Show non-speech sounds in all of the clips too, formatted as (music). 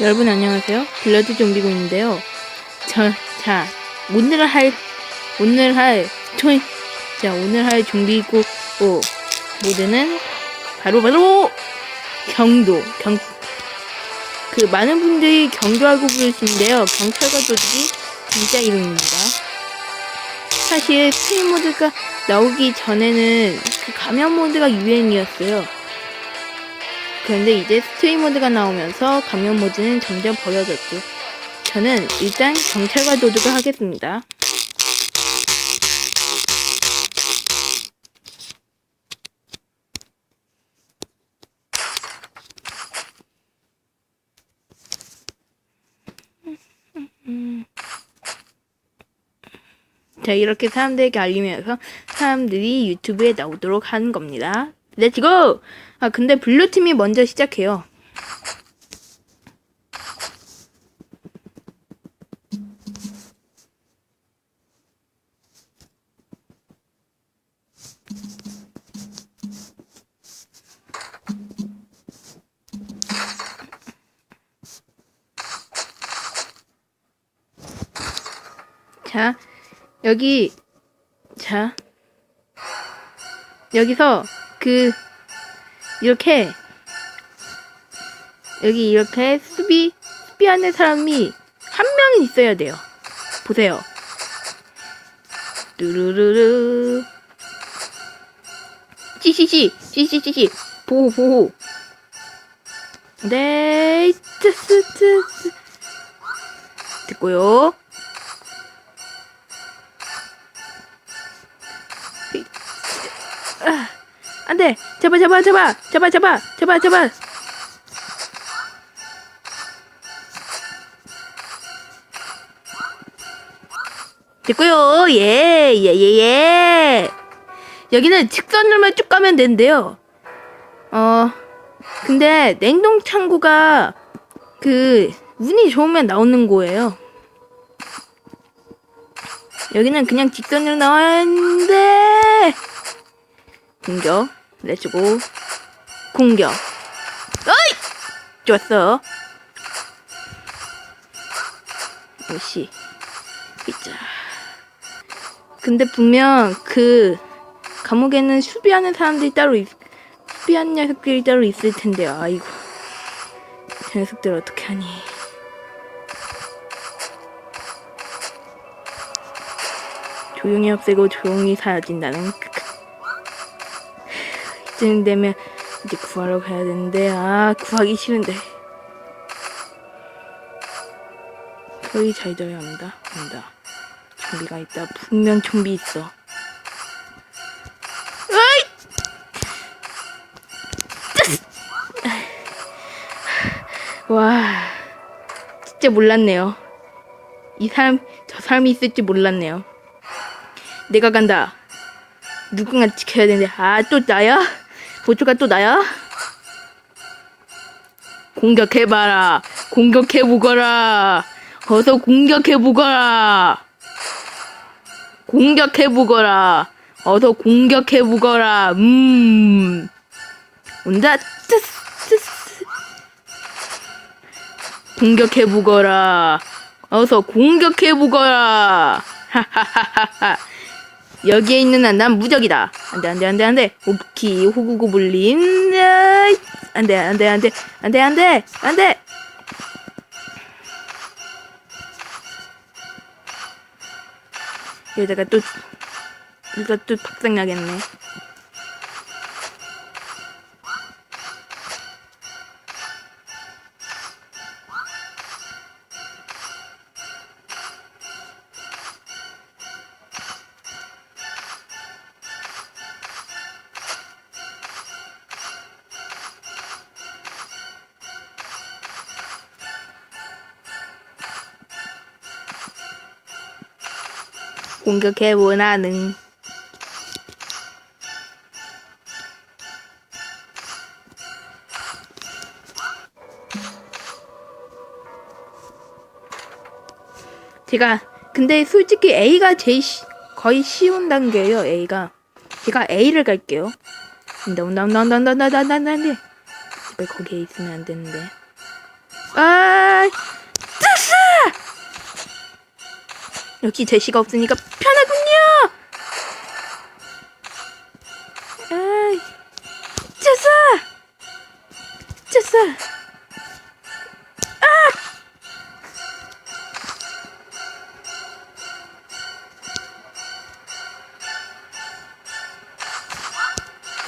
여러분 안녕하세요. 블러드 좀비고인데요. 저, 자, 오늘 할, 오늘 할, 토이, 자, 오늘 할 좀비고, 오, 모드는 바로, 바로, 경도, 경, 그, 많은 분들이 경도하고 부르시는데요. 경찰과 도둑이 진짜 이름입니다. 사실 스트림 모드가 나오기 전에는 그 가면 모드가 유행이었어요. 그런데 이제 스트림 모드가 나오면서 감면 모드는 점점 버려졌죠. 저는 일단 경찰과 도둑을 하겠습니다. 자, 이렇게 사람들에게 알리면서 사람들이 유튜브에 나오도록 하는 겁니다. 렛츠고! 아, 근데 블루팀이 먼저 시작해요. 자, 여기, 자, 여기서 그, 이렇게, 여기 이렇게 수비, 수비하는 사람이 한 명은 있어야 돼요. 보세요. 뚜루루루. 찌찌찌, 찌찌찌찌, 보호, 보호. 네, 뜨스. 됐고요. 안 돼! 잡아, 잡아, 잡아! 잡아, 잡아! 잡아, 잡아! 됐고요. 예, 예, 예, 예. 여기는 직선으로만 쭉 가면 되는데요. 어, 근데 냉동 창고가 그 운이 좋으면 나오는 거예요. 여기는 그냥 직선으로 나왔는데 공격, 렛츠고 공격. 어이! 좋았어. 오씨. 있자. 근데 분명 그 감옥에는 수비하는 사람들이 따로 있, 수비하는 녀석들이 따로 있을 텐데요. 아이고. 저 녀석들 어떻게 하니. 조용히 없애고 조용히 사라진다는 크크. 이쯤 되면 이제 구하러 가야 되는데 아 구하기 싫은데 소리 잘 들어야 합니다 합니다 좀비가 있다 분명 좀비 있어! 와 진짜 몰랐네요 이 사람 저 사람이 있을지 몰랐네요 내가 간다 누군가 지켜야 되는데 아 또 나야? 보조가 또 나야? 공격해봐라. 공격해보거라. 어서 공격해보거라. 공격해보거라. 어서 공격해보거라. 음. 온다. 공격해보거라. 어서 공격해보거라. 하하하하하 여기에 있는 한 난 무적이다. 안돼 안돼 안돼 안돼. 오키 호구고블린. 으이, 안돼 안돼 안돼 안돼 안돼 안돼. 여기다가 또 이거 또 박살 나겠네. 공격해 원하는. 제가 근데 솔직히 A가 제일 시, 거의 쉬운 단계예요. A가 제가 A를 갈게요. 제발 거기에 있으면 안 되는데. 아, 역시 제시가 없으니까 편하군요! 아이, 됐어! 됐어!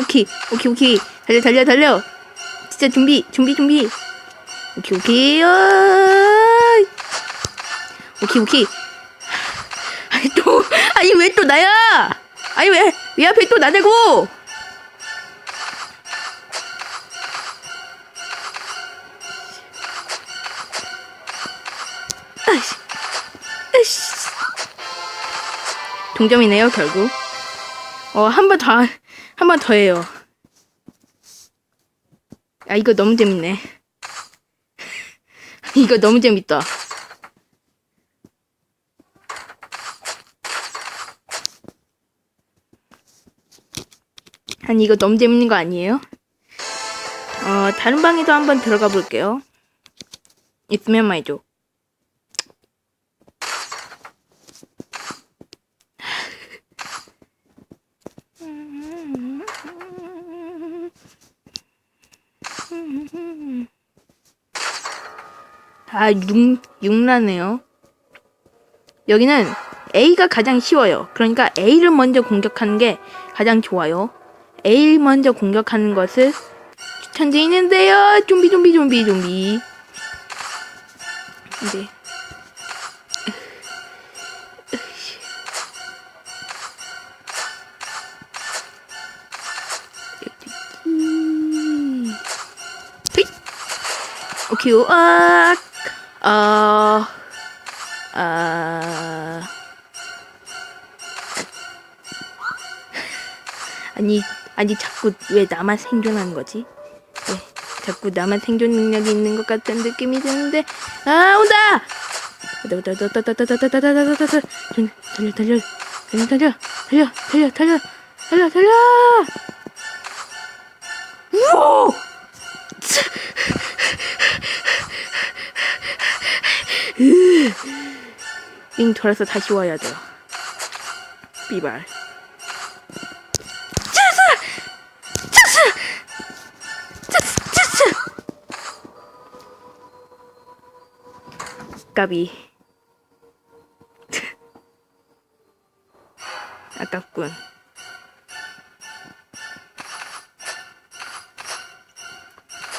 오케이, 오케이, 오케이. 달려, 달려, 달려. 진짜 준비, 준비, 준비. 오케이, 오케이. 어이. 오케이, 오케이. 아니, 왜 또 나야? 아니, 왜, 왜 앞에 또 나대고? 아이씨. 동점이네요, 결국. 어, 한 번 더, 한 번 더 해요. 아, 이거 너무 재밌네. (laughs) 이거 너무 재밌다. 아니, 이거 너무 재밌는 거 아니에요? 어, 다른 방에도 한번 들어가 볼게요. 있으면 말이죠. 아, 6, 6라네요. 여기는 A가 가장 쉬워요. 그러니까 A를 먼저 공격하는 게 가장 좋아요. A 먼저 공격하는 것을 추천드리는데요. 좀비, 좀비, 좀비, 좀비. 네. 휘! 오케이, 아, 아, 아. 아니, 자꾸 왜 나만 생존하는 거지? 왜 자꾸 나만 생존 능력이 있는 것 같은 느낌이 드는데, 아, 온다! 달려, 달려, 달려, 달려, 달려, 달려, 달려, 달려, 달려, 달려! 우와! 빙 돌아서 다시 와야 돼요. 비발. 까비. (laughs) 아깝군.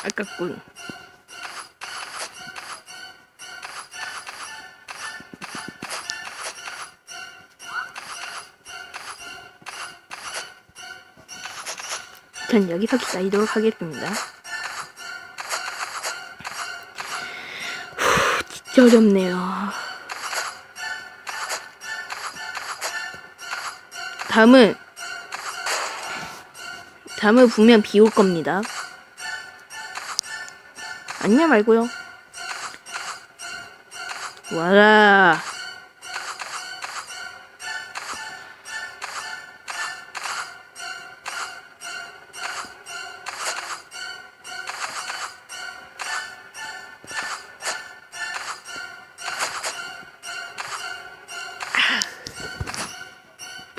아깝군. 전 여기서 기다리도록 하겠습니다. 어렵네요. 다음은 다음은 분명 비 올 겁니다. 아니면 말고요. 와라.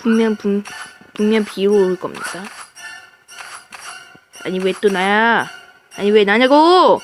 분명 분 분명 비로 올 겁니다. 아니 왜 또 나야? 아니 왜 나냐고?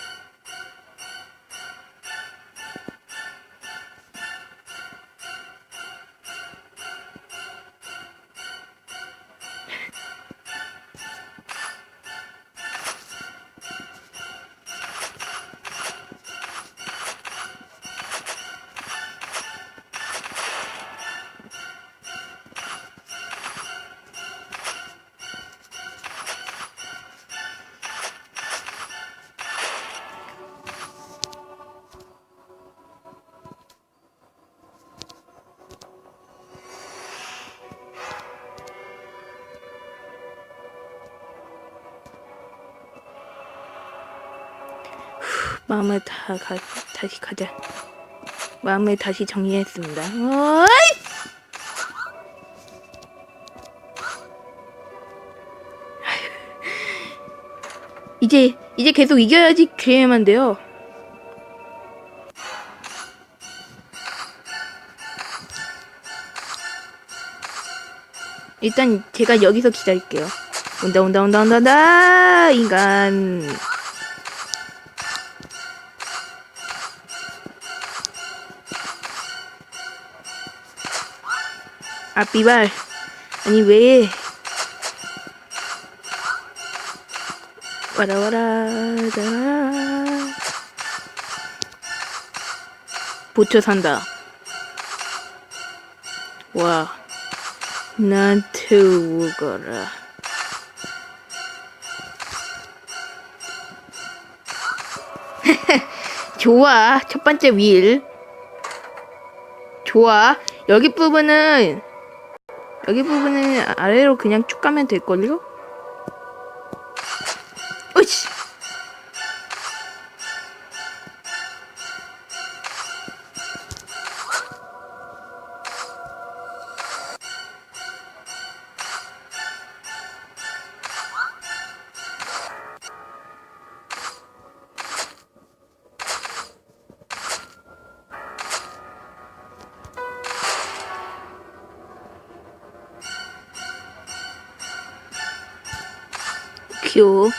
마음을 다 가, 다시 가자. 마음을 다시 정리했습니다. 어이! 이제 이제 계속 이겨야지 그래야만 돼요. 일단 제가 여기서 기다릴게요. 온다 온다 온다 온다 온다 인간. 아 비발. 아니 왜? 와라 와라 라 보초 산다. 와 나한테 오거라. (laughs) 좋아 첫 번째 윌. 좋아. 여기 부분은 여기 부분은 아래로 그냥 쭉 가면 될걸요? 으이씨 九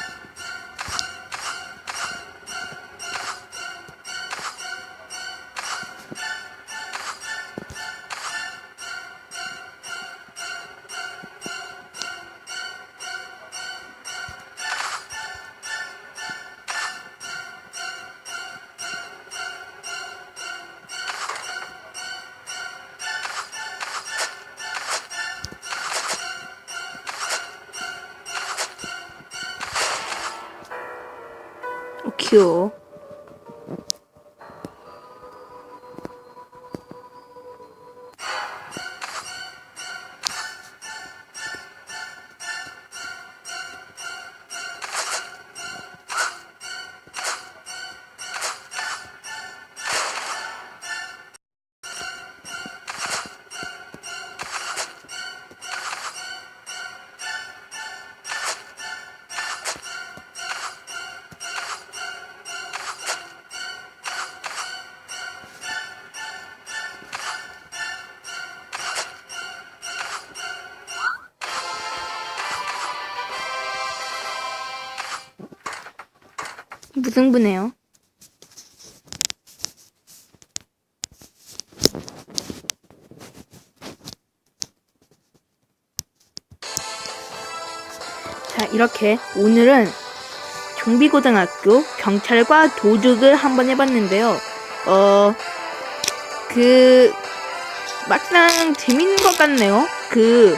여 무승부네요 자 이렇게 오늘은 좀비고등학교 경찰과 도둑을 한번 해봤는데요. 어, 그, 막상 재밌는 것 같네요. 그,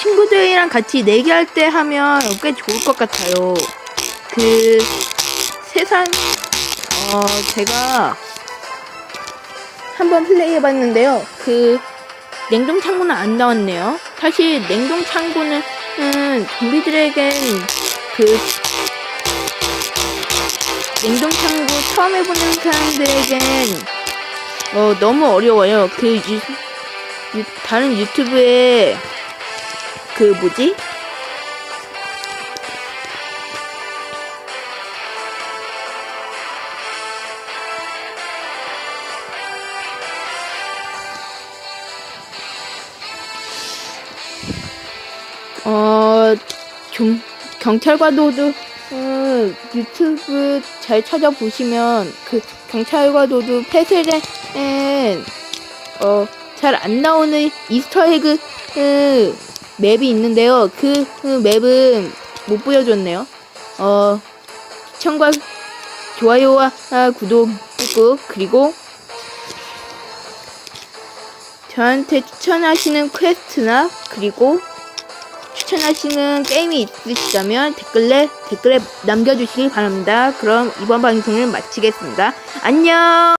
친구들이랑 같이 내기할 때 하면 꽤 좋을 것 같아요. 그, 세상, 어, 제가 한번 플레이 해봤는데요. 그, 냉동 창고는 안 나왔네요. 사실 냉동 창고는 음, 좀비들에겐 그 냉동 창고 처음 해보는 사람들에겐 어, 너무 어려워요. 그 유, 유, 다른 유튜브에 그 뭐지? 좀, 경찰과 도둑, 어, 유튜브 잘 찾아보시면, 그, 경찰과 도둑 폐쇄된, 어, 잘 안 나오는 이스터에그, 그, 맵이 있는데요. 그, 그 맵은 못 보여줬네요. 어, 시청과 좋아요와 아, 구독 꾹꾹, 그리고, 저한테 추천하시는 퀘스트나, 그리고, 추천하시는 게임이 있으시다면 댓글에 댓글에 남겨주시기 바랍니다. 그럼 이번 방송을 마치겠습니다. 안녕.